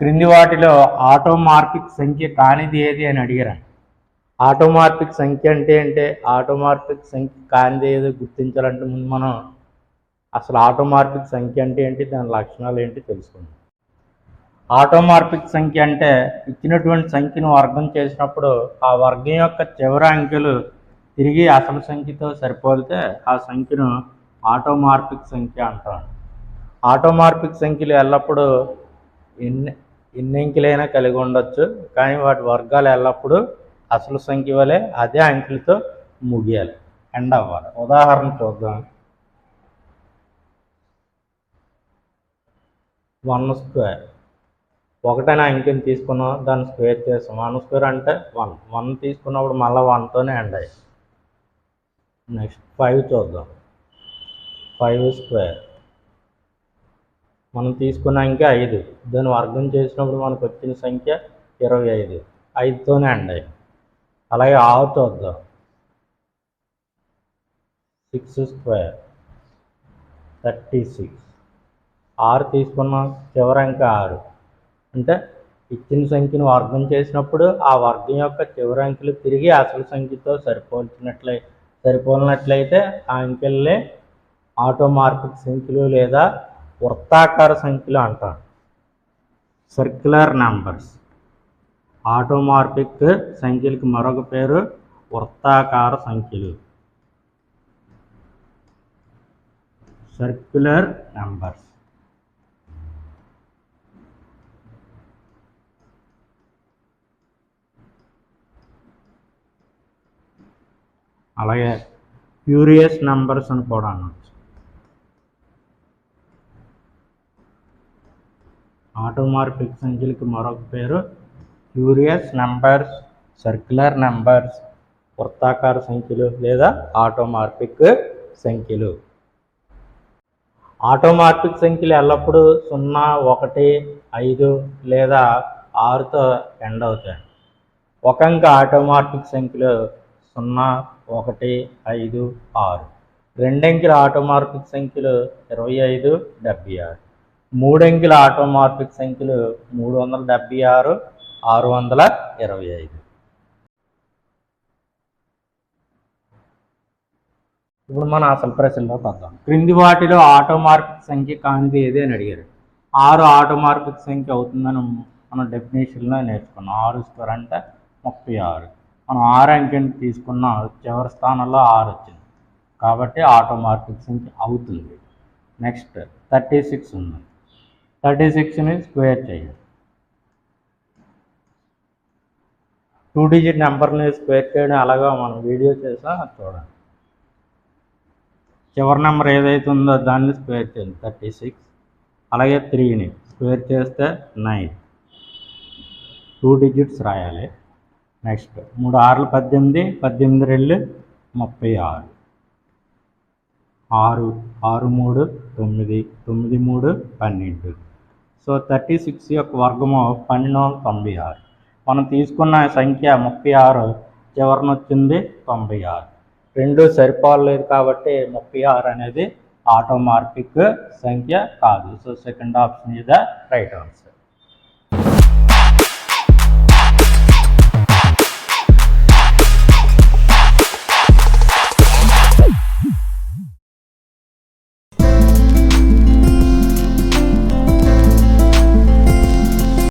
క్రింది వాటిలో ఆటోమార్పిక్ సంఖ్య కానిది ఏది అని అడిగారండి ఆటోమార్పిక్ సంఖ్య అంటే అంటే ఆటోమార్పిక్ సంఖ్య కానిది ఏదో గుర్తించాలంటే ముందు మనం అసలు ఆటోమార్పిక్ సంఖ్య అంటే ఏంటి? దాని లక్షణాలు ఏంటి తెలుసుకుందాం. ఆటోమార్పిక్ సంఖ్య అంటే ఇచ్చినటువంటి సంఖ్యను వర్గం చేసినప్పుడు ఆ వర్గం యొక్క చివరి అంకెలు తిరిగి అసలు సంఖ్యతో సరిపోలితే ఆ సంఖ్యను ఆటోమార్పిక్ సంఖ్య అంటాం ఆటోమార్పిక్ సంఖ్యలు ఎల్లప్పుడూ ఎన్ని ఎన్ని కలిగి ఉండొచ్చు. కానీ వాటి వర్గాలు ఎల్లప్పుడూ అసలు సంఖ్య వలె అదే అంకెలతో ముగియాలి. ఎండ్ అవ్వాలి. ఉదాహరణ చూద్దాం. One square. ఒకటైన అంకెని తీసుకున్నాం. దాన్ని స్క్వేర్ చేస్తాం వన్ స్క్వేర్ అంటే వన్. వన్ తీసుకున్నప్పుడు మళ్ళీ వన్తోనే ఎండ్ అయ్యి నెక్స్ట్ ఫైవ్ చూద్దాం. ఫైవ్ స్క్వేర్ మనం తీసుకున్న అంకె ఐదు. దాన్ని వర్గం చేసినప్పుడు మనకు వచ్చిన సంఖ్య ఇరవై ఐదు. ఐదుతోనే అండి. అయ్యి అలాగే ఆరు చూద్దాం. సిక్స్ స్క్వేర్ థర్టీ సిక్స్ ఆరు తీసుకున్నాం. చివరి అంకె ఆరు. అంటే ఇచ్చిన సంఖ్యను వర్గం చేసినప్పుడు ఆ వర్గం యొక్క చివరి అంకెలు తిరిగి అసలు సంఖ్యతో సరిపోల్చినట్లయి సరిపోలినట్లయితే ఆ అంకెల్ని ఆటోమార్పిక్ సంఖ్యలు లేదా వృత్తాకార సంఖ్యలు అంటారు. సర్క్యులర్ నంబర్స్ ఆటోమార్పిక్ సంఖ్యలకు మరొక పేరు వృత్తాకార సంఖ్యలు. సర్క్యులర్ నంబర్స్ అలాగే ఫ్యూరియస్ నంబర్స్ అని కూడా అనొచ్చు. ఆటోమార్పిక్ సంఖ్యలకు మరొక పేరు క్యూరియస్ నంబర్స్ సర్క్యులర్ నంబర్స్ వృత్తాకార సంఖ్యలు లేదా ఆటోమార్పిక్ సంఖ్యలు. ఆటోమార్పిక్ సంఖ్యలు ఎల్లప్పుడూ సున్నా ఒకటి ఐదు లేదా ఆరుతో ఎండ్ అవుతాయి. ఒక అంక ఆటోమార్పిక్ సంఖ్యలు సున్నా ఒకటి ఐదు ఆరు. రెండంకెల ఆటోమార్పిక్ సంఖ్యలు ఇరవై ఐదు డెబ్బై ఆరు. మూడంకెల ఆటోమార్పిక్ సంఖ్యలు మూడు వందల డెబ్బై ఆరు ఆరు వందల ఇరవై ఐదు. ఇప్పుడు మనం అసలు ప్రశ్నలోకి వద్దాం క్రింది వాటిలో ఆటోమార్పిక్ సంఖ్య కానిది ఏది అని అడిగారు. ఆరు ఆటోమార్పిక్ సంఖ్య అవుతుందని మనం డెఫినేషన్లో నేర్చుకున్నాం. ఆరు స్క్వేర్ అంటే ముప్పై ఆరు. మనం ఆరు అంకెని తీసుకున్నాం చివరి స్థానంలో ఆరు వచ్చింది. కాబట్టి ఆటోమార్పిక్ సంఖ్య అవుతుంది. నెక్స్ట్ థర్టీ సిక్స్ ఉంది. థర్టీ సిక్స్ని స్క్వేర్ చేయాలి. టూ డిజిట్ నెంబర్ని స్క్వేర్ చేయడం అలాగా మనం వీడియో చేసా చూడండి చివరి నెంబర్ ఏదైతే ఉందో దాన్ని స్క్వేర్ చేయండి థర్టీ సిక్స్ అలాగే త్రీని స్క్వేర్ చేస్తే నైన్ టూ డిజిట్స్ రాయాలి. నెక్స్ట్ మూడు ఆరులు పద్దెనిమిది పద్దెనిమిది రెండు ముప్పై ఆరు. ఆరు ఆరు మూడు తొమ్మిది తొమ్మిది మూడు పన్నెండు. సో థర్టీ సిక్స్ యొక్క వర్గము పన్నెండు వందల తొంభై ఆరు. మనం తీసుకున్న సంఖ్య ముప్పై ఆరు చివరన వచ్చింది తొంభై ఆరు. రెండు సరిపోలేదు కాబట్టి ముప్పై ఆరు అనేది ఆటోమార్పిక్ సంఖ్య కాదు. So second option is right answer.